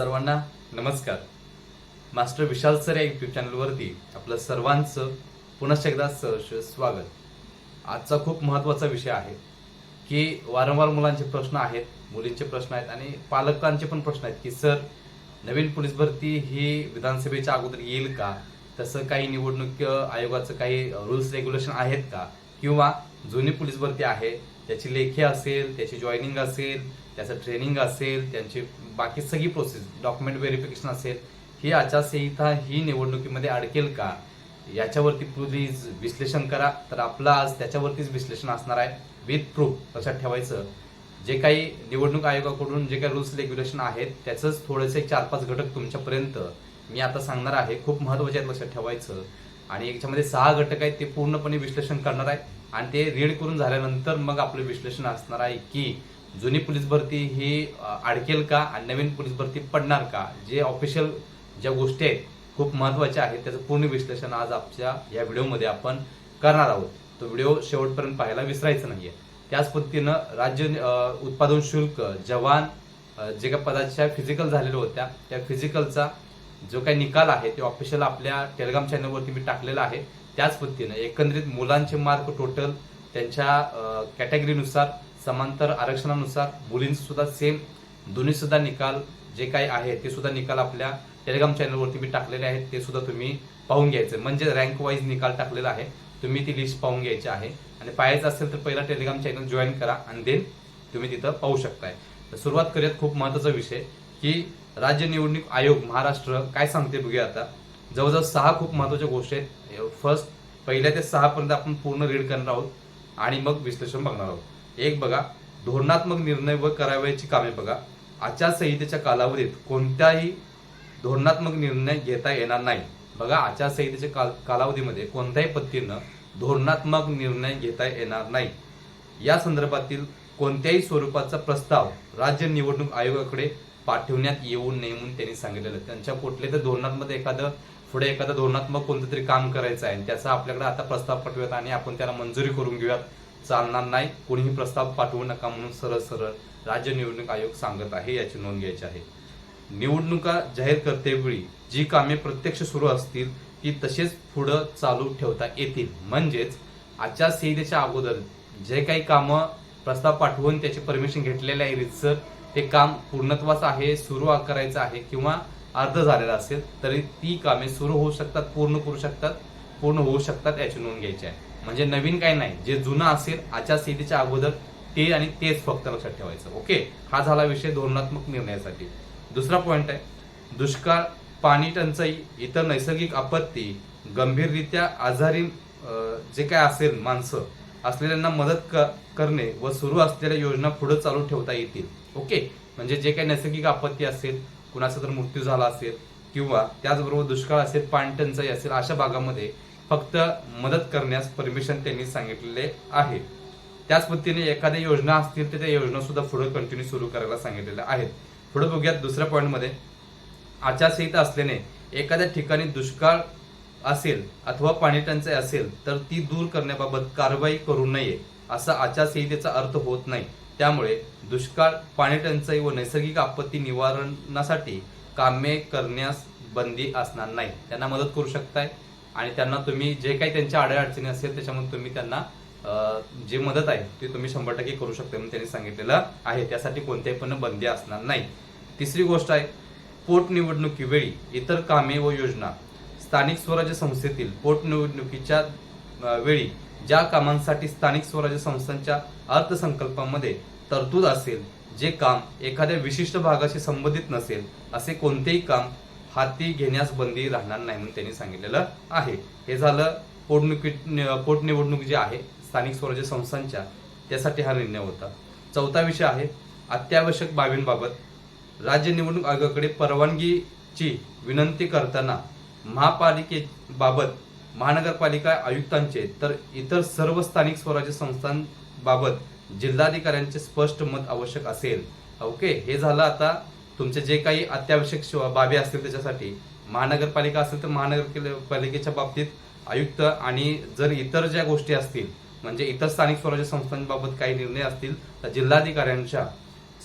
सर्वांना नमस्कार. Master Vishal sir या यूट्यूब चॅनलवरती आपलं सर्वांचं पुनश्च एकदा सहर्ष स्वागत. आजचा खूप महत्त्वाचा विषय आहे की वारंवार मुलांचे प्रश्न आहेत मुलींचे प्रश्न आहेत आणि पालकांचे पण प्रश्न आहेत की सर नवीन पोलीस भरती ही विधानसभेच्या अगोदर येईल का? तसं काही निवडणूक आयोगाचं काही रूल्स रेग्युलेशन आहेत का? किंवा जुनी पोलीस भरती आहे त्याची लेखी असेल त्याची जॉईनिंग असेल त्याचं ट्रेनिंग असेल त्यांची बाकी सगळी प्रोसेस डॉक्युमेंट व्हेरिफिकेशन असेल ही आचारसंहिता ही निवडणुकीमध्ये अडकेल का? याच्यावरती प्लीज विश्लेषण करा. तर आपलं आज त्याच्यावरतीच विश्लेषण असणार आहे. विथ प्रूफ लक्षात ठेवायचं. जे काही निवडणूक आयोगाकडून जे काही रूल्स रेग्युलेशन आहेत त्याचंच थोडेसे एक चार पाच घटक तुमच्यापर्यंत मी आता सांगणार आहे. खूप महत्त्वाचे आहेत लक्षात ठेवायचं. आणि याच्यामध्ये सहा घटक आहेत ते पूर्णपणे विश्लेषण करणार आहे. आणि ते रीड करून झाल्यानंतर मग आपलं विश्लेषण असणार आहे की जुनी पोलीस भरती ही अडकेल का आणि नवीन पोलीस भरती पडणार का? जे ऑफिशियल ज्या गोष्टी आहेत खूप महत्त्वाच्या आहेत त्याचं पूर्ण विश्लेषण आज आमच्या या व्हिडिओमध्ये आपण करणार आहोत. तो व्हिडिओ शेवटपर्यंत पाहायला विसरायचं नाहीये. त्याच पद्धतीनं राज्य उत्पादन शुल्क जवान जे काही पदाच्या फिजिकल झालेल्या होत्या त्या फिजिकलचा जो काही निकाल आहे ते ऑफिशियल आपल्या टेलिग्राम चॅनलवरती मी टाकलेला आहे. त्याच पद्धतीनं एकंदरीत मुलांचे मार्क टोटल त्यांच्या कॅटेगरीनुसार समांतर आरक्षणानुसार मुलींचे सुद्धा सेम दोन्ही सुद्धा निकाल जे काही आहे ते सुद्धा निकाल आपल्या टेलिग्राम चॅनलवरती मी टाकलेले आहेत. ते सुद्धा तुम्ही पाहून घ्यायचं. म्हणजे रँक वाईज निकाल टाकलेला आहे. तुम्ही ती लिस्ट पाहून घ्यायची आहे. आणि पाहायचं असेल तर पहिला टेलिग्राम चॅनल जॉईन करा आणि देन तुम्ही तिथं पाहू शकताय. तर सुरुवात करूयात खूप महत्त्वाचा विषय की राज्य निवडणूक आयोग महाराष्ट्र काय सांगते बघूया आता. जवळजवळ सहा खूप महत्त्वाच्या गोष्टी आहेत. फर्स्ट पहिल्या ते सहापर्यंत आपण पूर्ण रीड करणार आहोत आणि मग विश्लेषण बघणार आहोत. एक बघा धोरणात्मक निर्णय व करावयाची कामे बघा. आचारसंहितेच्या कालावधीत कोणत्याही धोरणात्मक निर्णय घेता येणार नाही. बघा आचारसंहितेच्या काल कालावधीमध्ये कोणत्याही पद्धतीनं धोरणात्मक निर्णय घेता येणार नाही. या संदर्भातील कोणत्याही स्वरूपाचा प्रस्ताव राज्य निवडणूक आयोगाकडे पाठवण्यात येऊ नये म्हणून त्यांनी सांगितलेलं त्यांच्या कुठल्या तर धोरणात्मक एखादं पुढे एखादं धोरणात्मक कोणतं तरी काम करायचं आहे आणि त्याचा आपल्याकडे आता प्रस्ताव पाठवूयात आणि आपण त्याला मंजुरी करून घेऊयात. चालणार नाही. कोणीही प्रस्ताव पाठवू नका म्हणून सरळ सरळ राज्य निवडणूक आयोग सांगत आहे याची नोंद घ्यायची आहे. निवडणुका जाहीर करतेवेळी जी कामे प्रत्यक्ष सुरू असतील ती तसेच पुढं चालू ठेवता येतील. म्हणजेच आचारसंहितेच्या अगोदर जे काही कामं प्रस्ताव पाठवून त्याची परमिशन घेतलेले आहे रितसर ते काम पूर्णत्वाचं आहे सुरू करायचं आहे किंवा अर्ध झालेला असेल तरी ती कामे सुरू होऊ शकतात पूर्ण करू शकतात पूर्ण होऊ शकतात याची नोंद घ्यायची आहे. म्हणजे नवीन काही नाही जे जुनं असेल आचारसंहितेच्या अगोदर ते आणि तेच फक्त लक्षात ठेवायचं. ओके? हा झाला विषय धोरणात्मक निर्णयासाठी. दुसरा पॉईंट आहे दुष्काळ पाणी टंचाई इतर नैसर्गिक आपत्ती गंभीररित्या आजारी जे काय असेल माणसं असलेल्यांना मदत क- करणे व सुरू असलेल्या योजना पुढे चालू ठेवता येतील. ओके? म्हणजे जे काही नैसर्गिक आपत्ती असेल कुणाचा तर मृत्यू झाला असेल किंवा त्याचबरोबर दुष्काळ असेल पाणटंचाई असेल अशा भागामध्ये फक्त मदत करण्यास परमिशन त्यांनी सांगितलेले आहे. त्याच पद्धतीने एखाद्या योजना असतील तर त्या योजना सुद्धा पुढे कंटिन्यू सुरू करायला सांगितलेल्या आहेत. पुढे बघूयात दुसऱ्या पॉईंटमध्ये आचारसंहिता असल्याने एखाद्या ठिकाणी दुष्काळ असेल अथवा पाणी टंचाई असेल तर ती दूर करण्याबाबत कारवाई करू नये असा आचारसंहितेचा अर्थ होत नाही. त्यामुळे दुष्काळ पाणी टंचाई व नैसर्गिक आपत्ती निवारणासाठी कामे करण्यास बंदी असणार नाही. त्यांना मदत करू शकताय आणि त्यांना तुम्ही जे काही त्यांच्या अडचणी असेल त्याच्यामध्ये तुम्ही त्यांना जी मदत आहे ती तुम्ही शंभर टक्के करू शकता म्हणून त्यांनी सांगितलेलं आहे. त्यासाठी कोणत्याही पण बंदी असणार नाही. तिसरी गोष्ट आहे पोटनिवडणुकीवेळी इतर कामे व योजना. स्थानिक स्वराज्य संस्थेतील पोटनिवडणुकीच्या वेळी ज्या कामांसाठी स्थानिक स्वराज्य संस्थांच्या अर्थसंकल्पामध्ये तरतूद असेल जे काम एखाद्या विशिष्ट भागाशी संबंधित नसेल असे कोणतेही काम हाती घेण्यास बंदी राहणार नाही म्हणून त्यांनी सांगितलेलं आहे. हे झालं पोटनिवडणुकी पोटनिवडणूक जे आहे स्थानिक स्वराज्य संस्थांच्या त्यासाठी हा निर्णय होता. चौथा विषय आहे अत्यावश्यक बाबींबाबत. राज्य निवडणूक आयोगाकडे परवानगीची विनंती करताना महापालिकेबाबत महानगरपालिका आयुक्तांचे तर इतर सर्व स्थानिक स्वराज्य संस्थांबाबत जिल्हाधिकाऱ्यांचे स्पष्ट मत आवश्यक असेल. ओके? हे झालं आता. तुमचे जे काही अत्यावश्यक बाबी असतील त्याच्यासाठी महानगरपालिका असेल तर महानगरपालिकेच्या बाबतीत आयुक्त आणि जर इतर ज्या गोष्टी असतील म्हणजे इतर स्थानिक स्वराज्य संस्थांबाबत काही निर्णय असतील तर जिल्हाधिकाऱ्यांच्या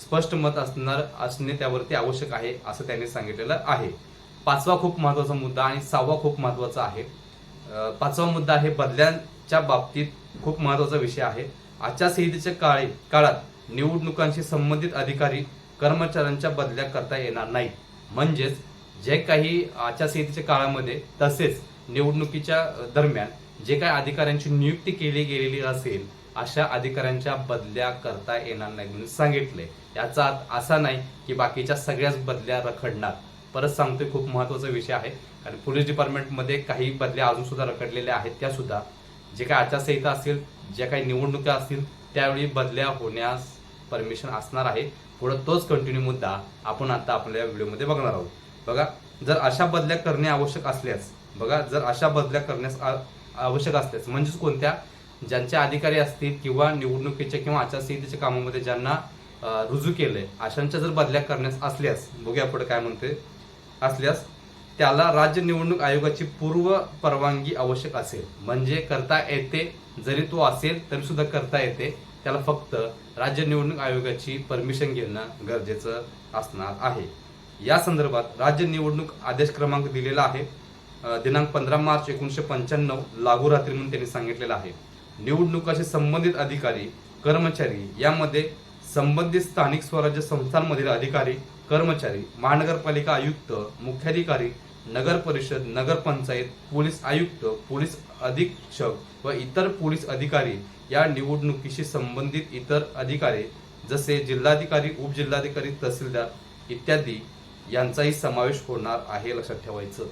स्पष्ट मत असणार असणे त्यावरती आवश्यक आहे असं त्यांनी सांगितलेलं आहे. पाचवा खूप महत्त्वाचा मुद्दा आणि सहावा खूप महत्त्वाचा आहे. पाचवा मुद्दा आहे बदल्यांच्या बाबतीत खूप महत्त्वाचा विषय आहे. आचारसंहितेच्या काळी काळात निवडणुकांशी संबंधित अधिकारी कर्मचाऱ्यांच्या बदल्या करता येणार नाही म्हणजेच जे काही आचारसंहितेच्या काळामध्ये तसेच निवडणुकीच्या दरम्यान जे काही अधिकाऱ्यांची नियुक्ती केली गेलेली असेल अशा अधिकाऱ्यांच्या बदल्या करता येणार नाही म्हणून सांगितले. याचा अर्थ असा नाही की बाकीच्या सगळ्याच बदल्या रखडणार. परत सांगतोय खूप महत्त्वाचा विषय आहे. कारण पोलीस डिपार्टमेंटमध्ये काही बदल्या अजून सुद्धा रखडलेल्या आहेत त्या सुद्धा जे काही आचारसंहिता असेल ज्या काही निवडणुका असतील त्यावेळी बदल्या होण्यास परमिशन असणार आहे. पुढे तोच कंटिन्यू मुद्दा आपण आता आपल्या व्हिडिओमध्ये बघणार आहोत. बघा जर अशा बदल्या करणे आवश्यक असल्यास बघा जर अशा बदल्या करण्यास आवश्यक असल्यास म्हणजेच कोणत्या? ज्यांचे अधिकारी असतील किंवा निवडणुकीच्या किंवा आचारसंहितेच्या कामामध्ये ज्यांना रुजू केलंय अशांच्या जर बदल्या करण्यास असल्यास बघूया पुढे काय म्हणते असल्यास त्याला राज्य निवडणूक आयोगाची पूर्व परवानगी आवश्यक असेल. म्हणजे करता येते जरी तो असेल तरी सुद्धा करता येते. त्याला फक्त राज्य निवडणूक आयोगाची परमिशन घेणं गरजेचं असणार आहे. या संदर्भात राज्य निवडणूक आदेश क्रमांक दिलेला आहे. दिनांक पंधरा मार्च एकोणीसशे पंच्याण्णव लागू रात्री म्हणून त्यांनी सांगितलेलं आहे. निवडणुकाशी संबंधित अधिकारी कर्मचारी यामध्ये संबंधित स्थानिक स्वराज्य संस्थांमधील अधिकारी कर्मचारी महानगरपालिका आयुक्त मुख्याधिकारी नगर परिषद नगरपंचायत पोलीस आयुक्त पोलीस अधीक्षक व इतर पोलीस अधिकारी या निवडणुकीशी संबंधित इतर अधिकारी जसे जिल्हाधिकारी उपजिल्हाधिकारी तहसीलदार इत्यादी यांचाही समावेश होणार आहे लक्षात ठेवायचं.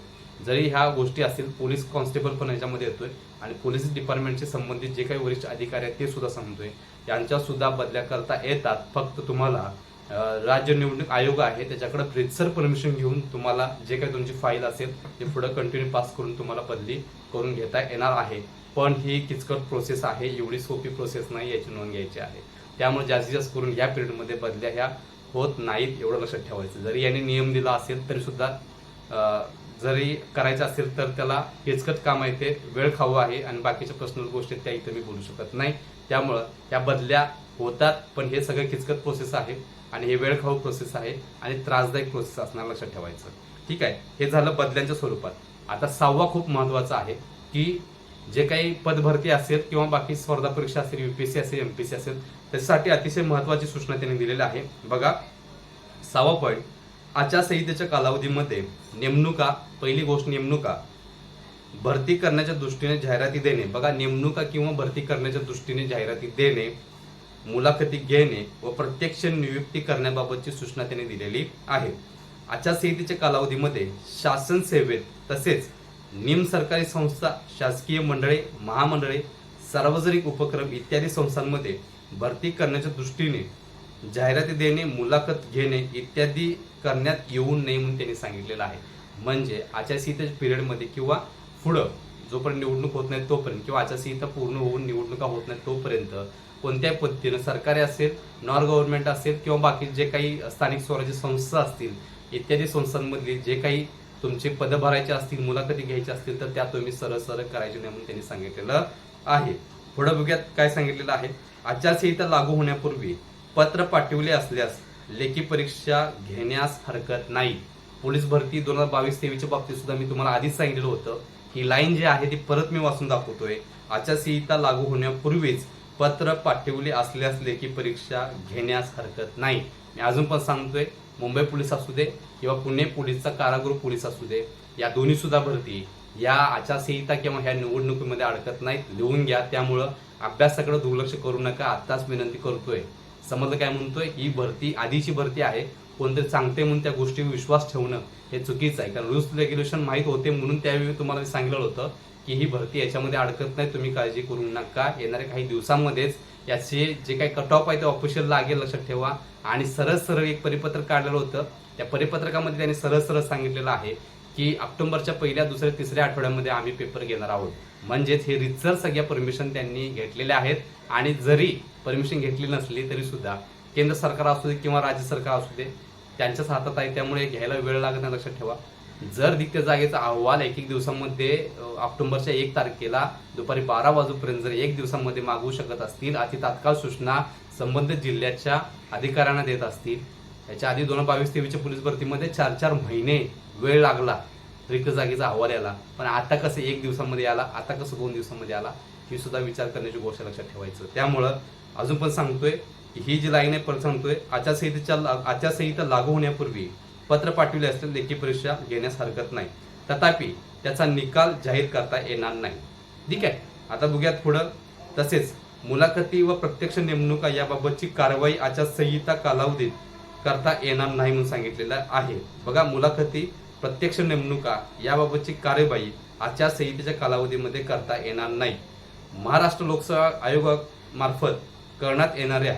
जरी ह्या गोष्टी असतील पोलीस कॉन्स्टेबल पण याच्यामध्ये येतोय आणि पोलीस डिपार्टमेंटचे संबंधित जे काही वरिष्ठ अधिकारी आहेत ते सुद्धा सांगतोय. यांच्या सुद्धा बदल्या करता येतात फक्त तुम्हाला राज्य निवडणूक आयोग आहे त्याच्याकडे फ्रीजर परमिशन घेऊन तुम्हाला जे काही तुमची फाईल असेल ते पुढे कंटिन्यू पास करून तुम्हाला बदली करून घेता येणार आहे. पण ही किचकट प्रोसेस आहे एवढी सोपी प्रोसेस नाही याची नोंद घ्यायची आहे. त्यामुळे जास्तीत जास्त करून या पिरियडमध्ये बदल्या ह्या होत नाहीत एवढं लक्षात ठेवायचं. जरी याने नियम दिला असेल तरी सुद्धा जरी करायचं असेल तर त्याला किचकट काम आहे ते वेळ खाऊ आहे आणि बाकीच्या पर्सनल गोष्टी त्या इथं मी बोलू शकत नाही. त्यामुळं त्या बदल्या होतात पण हे सगळं किचकट प्रोसेस आहे. आणि हे वेळखाऊ प्रोसेस आहे आणि त्रासदायक प्रोसेस असणार लक्षात ठेवायचं. ठीक आहे? हे झालं बदल्यांच्या स्वरूपात. आता सहावा खूप महत्त्वाचा आहे की जे काही पदभरती असेल किंवा बाकी स्पर्धा परीक्षा असेल युपीएससी असेल एमपीएससी असेल त्याच्यासाठी अतिशय महत्वाची सूचना त्यांनी दिलेल्या आहे. बघा सहावा पॉईंट आचारसंहितेच्या कालावधीमध्ये नेमणुका पहिली गोष्ट नेमणुका. भरती करण्याच्या दृष्टीने जाहिराती देणे. बघा नेमणुका किंवा भरती करण्याच्या दृष्टीने जाहिराती देणे मुलाखती घेणे व प्रत्यक्ष नियुक्ती करण्याबाबतची सूचना त्यांनी दिलेली आहे. आचारसंहितेच्या कालावधीमध्ये शासन सेवेत तसेच निम सरकारी संस्था शासकीय मंडळे महामंडळे सार्वजनिक उपक्रम इत्यादी संस्थांमध्ये भरती करण्याच्या दृष्टीने जाहिराती देणे मुलाखत घेणे इत्यादी करण्यात येऊ नये म्हणून त्यांनी सांगितलेलं आहे. म्हणजे आचारसंहितेच्या पिरियडमध्ये किंवा पुढं जोपर्यंत निवडणूक होत नाही तोपर्यंत किंवा आचारसंहिता पूर्ण होऊन निवडणुका होत नाही तोपर्यंत कोणत्याही पद्धतीनं सरकारी असेल नॉन गव्हर्नमेंट असेल किंवा बाकी जे काही स्थानिक स्वराज्य संस्था असतील इत्यादी संस्थांमधली जे काही तुमचे पद भरायचे असतील मुलाखती घ्यायच्या असतील तर त्या तुम्ही सरळ सरळ करायचे नाही म्हणून त्यांनी सांगितलेलं आहे. पुढं बघूयात काय सांगितलेलं आहे. आचारसंहिता लागू होण्यापूर्वी पत्र पाठवले असल्यास लेखी परीक्षा घेण्यास हरकत नाही. पोलीस भरती दोन हजार बावीस तेवीसच्या बाबतीत सुद्धा मी तुम्हाला आधीच सांगितलं होतं. ही लाईन जी आहे ती परत मी वाचून दाखवतोय. आचारसंहिता लागू होण्यापूर्वीच पत्र पाठवले असल्यास लेखी परीक्षा घेण्यास हरकत नाही. मी अजून पण सांगतोय मुंबई पोलीस असू दे किंवा पुणे पोलीसचा कारागृह पोलीस असू दे या दोन्ही सुद्धा भरती. या आचारसंहिता किंवा ह्या निवडणुकीमध्ये अडकत नाहीत लिहून घ्या. त्यामुळं अभ्यासाकडे दुर्लक्ष करू नका. आत्ताच विनंती करतोय. समजलं काय म्हणतोय? ही भरती आधीची भरती आहे. कोणतरी सांगते म्हणून त्या गोष्टीवर विश्वास ठेवणं हे चुकीचं आहे. कारण रूल्स रेग्युलेशन माहीत होते म्हणून त्यावेळी तुम्हाला मी सांगितलं होतं. की ही भरती याच्यामध्ये अडकत नाही तुम्ही काळजी करू नका. येणाऱ्या काही दिवसांमध्येच याचे जे काही कट ऑफ आहे ते ऑफिशियल लागेल लक्षात ठेवा. आणि सरळ सरळ एक परिपत्रक काढलेलं होतं. त्या परिपत्रकामध्ये त्यांनी सरळ सरळ सांगितलेलं आहे की ऑक्टोबरच्या पहिल्या दुसऱ्या तिसऱ्या आठवड्यामध्ये आम्ही पेपर घेणार आहोत. म्हणजेच हे रितसर सगळ्या परमिशन त्यांनी घेतलेल्या आहेत. आणि जरी परमिशन घेतली नसली तरी सुद्धा केंद्र सरकार असू दे किंवा राज्य सरकार असू दे त्यांच्याच हातात आहे. त्यामुळे घ्यायला वेळ लागत नाही लक्षात ठेवा. जर रिक्त जागेचा अहवाल एक एक दिवसामध्ये ऑक्टोबरच्या एक तारखेला दुपारी बारा वाजूपर्यंत जर एक दिवसामध्ये मागवू शकत असतील अति तात्काळ सूचना संबंधित जिल्ह्याच्या अधिकाऱ्यांना देत असतील. याच्या आधी दोन हजार बावीस तेवीसच्या पोलीस भरतीमध्ये चार चार महिने वेळ लागला रिक्त जागेचा अहवाल याला पण आता कसं एक दिवसामध्ये आला आता कसं दोन दिवसामध्ये आला ही सुद्धा विचार करण्याची गोष्ट लक्षात ठेवायचं. त्यामुळं अजून पण सांगतोय ही जी लाईन आहे परत सांगतोय आचारसंहितेच्या आचारसंहिता लागू होण्यापूर्वी पत्र पाठविले असतील लेखी परीक्षा घेण्यास हरकत नाही. तथापि त्याचा निकाल जाहीर करता येणार नाही. ठीक आहे? आता बघूयात पुढं. तसेच मुलाखती व प्रत्यक्ष नेमणुका याबाबतची कारवाई आचारसंहिता कालावधीत करता येणार नाही म्हणून सांगितलेलं आहे. बघा मुलाखती प्रत्यक्ष नेमणुका याबाबतची कार्यवाही आचारसंहितेच्या कालावधीमध्ये करता येणार नाही. महाराष्ट्र लोकसेवा आयोगामार्फत करण्यात येणाऱ्या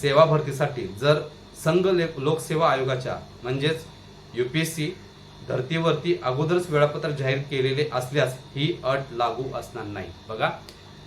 सेवा भरतीसाठी जर संघ ले- लोकसेवा आयोगाच्या म्हणजेच यू पी एस सी धर्तीवरती अगोदरच वेळापत्रक जाहीर केलेले असल्यास ही अट लागू असणार नाही. बघा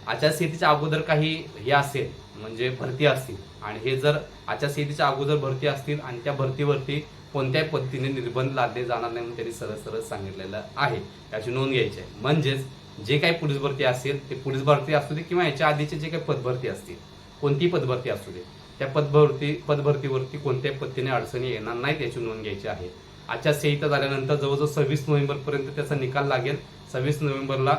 आचारसंहितेच्या अगोदर काही हे असेल म्हणजे भरती असतील आणि हे जर आचारसंहितेच्या अगोदर भरती असतील आणि त्या भरतीवरती कोणत्याही पद्धतीने निर्बंध लादले जाणार नाही म्हणून त्यांनी सरळ सरळ सांगितलेलं आहे. याची नोंद घ्यायची आहे. म्हणजेच जे काही पोलीस भरती असेल ते पोलीस भरती असू दे किंवा याच्या आधीचे जे काही पदभरती असतील कोणतीही पदभरती असू दे त्या पदभरती पदभरतीवरती कोणत्याही पद्धतीने अडचणी येणार नाही त्याची नोंद घ्यायची आहे. आचारसंहिता झाल्यानंतर जवळजवळ सव्वीस नोव्हेंबरपर्यंत त्याचा निकाल लागेल. सव्वीस नोव्हेंबरला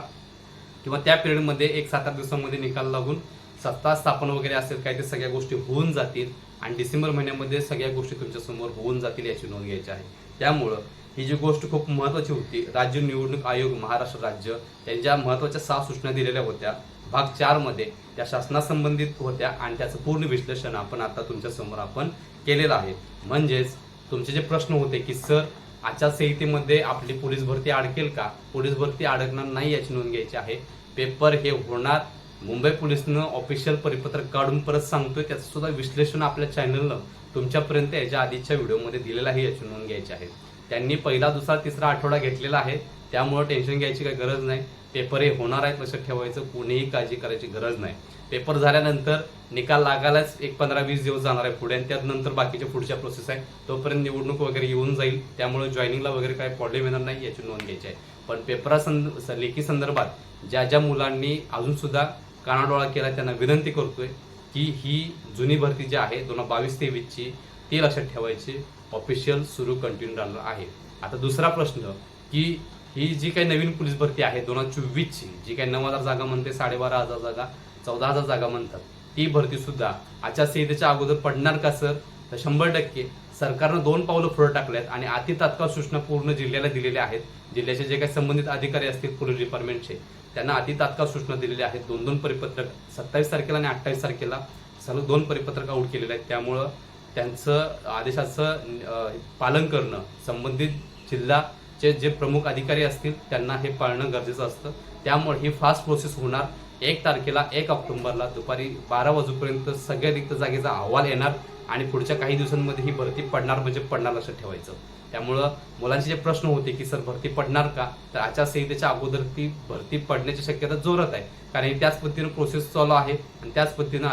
किंवा त्या पिरियडमध्ये एक सात आठ दिवसामध्ये निकाल लागून सत्ता स्थापन वगैरे असेल काय ते सगळ्या गोष्टी होऊन जातील आणि डिसेंबर महिन्यामध्ये सगळ्या गोष्टी तुमच्यासमोर होऊन जातील याची नोंद घ्यायची आहे. त्यामुळं ही जी गोष्ट खूप महत्त्वाची होती राज्य निवडणूक आयोग महाराष्ट्र राज्य यांच्या महत्त्वाच्या सहा सूचना दिलेल्या होत्या. भाग चारमध्ये त्या शासनासंबंधित होत्या आणि त्याचं पूर्ण विश्लेषण आपण आता तुमच्यासमोर आपण केलेलं आहे. म्हणजेच तुमचे जे प्रश्न होते की सर आचारसंहितेमध्ये आपली पोलीस भरती अडकेल का? पोलीस भरती अडकणार नाही याची नोंद घ्यायची आहे. पेपर हे होणार. मुंबई पोलिसनं ऑफिशियल परिपत्रक काढून परत सांगतोय. त्याचं सुद्धा विश्लेषण आपल्या चॅनलनं तुमच्यापर्यंत याच्या आधीच्या व्हिडिओमध्ये दिलेलं आहे याची नोंद घ्यायची आहे. त्यांनी पहिला दुसरा तिसरा आठवडा घेतलेला आहे. त्यामुळे टेन्शन घ्यायची काही गरज नाही. पेपर हे होणार आहेत लक्षात ठेवायचं कोणीही काळजी करायची गरज नाही. पेपर झाल्यानंतर निकाल लागायलाच एक पंधरा वीस दिवस जाणार आहे पुढे आणि त्यानंतर बाकीच्या पुढच्या प्रोसेस आहे. तोपर्यंत निवडणूक वगैरे येऊन जाईल त्यामुळे जॉईनिंगला वगैरे काही प्रॉब्लेम येणार नाही याची नोंद घ्यायची आहे. पण पेपरा संद लेखी संदर्भात ज्या ज्या मुलांनी अजूनसुद्धा कानाडोळा केला त्यांना विनंती करतोय की ही जुनी भरती जी आहे दोन हजार बावीस तेवीसची ती लक्षात ठेवायची. ऑफिशियल सुरू कंटिन्यू राहणार आहे. आता दुसरा प्रश्न की ही जी काही नवीन पोलीस भरती आहे दोन हजार चोवीसची जी काही नऊ हजार जागा म्हणते साडेबारा हजार जागा चौदा हजार जागा म्हणतात ती भरती सुद्धा आचारसंहितेच्या अगोदर पडणार का सर? तर शंभर टक्के. सरकारनं दोन पावलं पुढे टाकल्यात आणि अति तात्काळ सूचना पूर्ण जिल्ह्याला दिलेल्या आहेत. जिल्ह्याचे जे काही संबंधित अधिकारी असतील पोलीस डिपार्टमेंटचे त्यांना अति तात्काळ सूचना दिलेल्या आहेत. दोन दोन परिपत्रक सत्तावीस तारखेला आणि अठ्ठावीस तारखेला सर्व दोन परिपत्रक आऊट केलेले आहेत. त्यामुळं त्यांचं आदेशाचं पालन करणं संबंधित जिल्हा जे जे प्रमुख अधिकारी असतील त्यांना हे पाळणं गरजेचं असतं. त्यामुळे ही फास्ट प्रोसेस होणार. एक तारखेला एक ऑक्टोंबरला दुपारी बारा वाजेपर्यंत सगळ्या रिक्त जागेचा अहवाल येणार आणि पुढच्या काही दिवसांमध्ये ही भरती पडणार म्हणजे पडणार लक्षात ठेवायचं. त्यामुळं मुलांचे जे प्रश्न होते की सर भरती पडणार का? तर आचारसंहितेच्या अगोदर ती भरती पडण्याची शक्यता जोरात आहे. कारण त्याच पद्धतीनं प्रोसेस चालू आहे आणि त्याच पद्धतीनं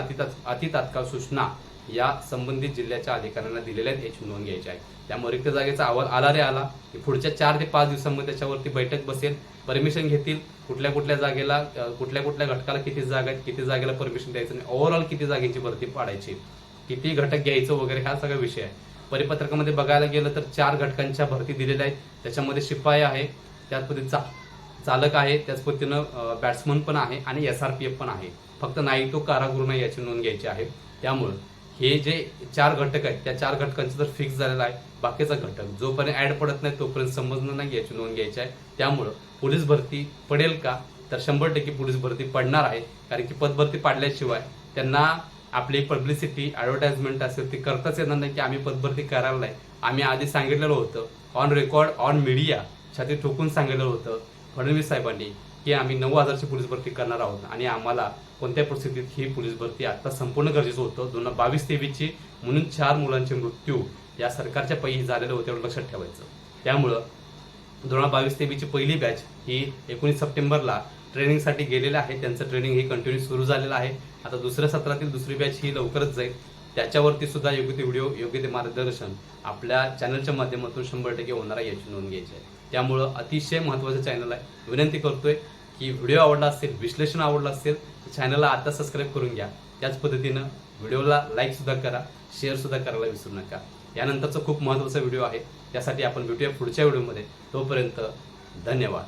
अति तात्काळ सूचना या संबंधित जिल्ह्याच्या अधिकाऱ्यांना दिलेल्या आहेत याची नोंद घ्यायची आहे. त्यामुळे रिक्त जागेचा अहवाल आला रे आला. की पुढच्या चार ते पाच दिवसांमध्ये त्याच्यावरती बैठक बसेल परमिशन घेतील कुठल्या कुठल्या जागेला कुठल्या कुठल्या घटकाला किती जागा आहेत किती जागेला परमिशन द्यायचं आणि ओव्हरऑल किती जागेची भरती पाडायची किती घटक घ्यायचं वगैरे हा सगळा विषय आहे. परिपत्रकामध्ये बघायला गेलं तर चार घटकांच्या भरती दिलेल्या आहेत. त्याच्यामध्ये शिपाई आहे त्याच पद्धतीने चा चालक आहे त्याच पद्धतीनं बॅट्समन पण आहे आणि एस आर पी एफ पण आहे. फक्त नाही तो कारागृह नाही याची नोंद घ्यायची आहे. त्यामुळं हे जे चार घटक आहेत त्या चार घटकांचं जर फिक्स झालेलं आहे. बाकीचा घटक जोपर्यंत ॲड पडत नाही तोपर्यंत समजणं नाही याची नोंद घ्यायची आहे. त्यामुळं पोलीस भरती पडेल का? तर शंभर टक्के पोलीस भरती पडणार आहे. कारण की पदभरती पाडल्याशिवाय त्यांना आपली पब्लिसिटी ॲडव्हर्टाइजमेंट असेल ती करताच येणार नाही की आम्ही पदभरती करायला नाही. आम्ही आधी सांगितलेलं होतं ऑन रेकॉर्ड ऑन मीडिया छाती ठोकून सांगितलेलं होतं. फडणवीस साहेबांनी की आम्ही नऊ हजारची पोलीस भरती करणार आहोत. आणि आम्हाला कोणत्या परिस्थितीत ही पोलीस भरती आता संपूर्ण गरजेचं होतं. दोन हजार बावीस तेवीसची म्हणून चार मुलांचे मृत्यू या सरकारच्या पैकी झालेलं होतं एवढं लक्षात ठेवायचं. त्यामुळं दोन हजार बावीस तेवीसची पहिली बॅच ही एकोणीस सप्टेंबरला ट्रेनिंगसाठी गेलेलं आहे त्यांचं ट्रेनिंग हे कंटिन्यू सुरू झालेलं आहे. आता दुसऱ्या सत्रातील दुसरी बॅच ही लवकरच जाईल. त्याच्यावरती सुद्धा योग्य ते व्हिडिओ योग्य ते मार्गदर्शन आपल्या चॅनलच्या माध्यमातून शंभर टक्के होणार आहे याची नोंद घ्यायची आहे. त्यामुळं अतिशय महत्त्वाचं चॅनल आहे. विनंती करतोय की व्हिडिओ आवडला असेल विश्लेषण आवडलं असेल तर चॅनलला आता सबस्क्राईब करून घ्या. त्याच पद्धतीनं व्हिडिओला लाईकसुद्धा करा शेअरसुद्धा करायला विसरू नका. यानंतरचा खूप महत्त्वाचा व्हिडिओ आहे. त्यासाठी आपण भेटूया पुढच्या व्हिडिओमध्ये तोपर्यंत धन्यवाद.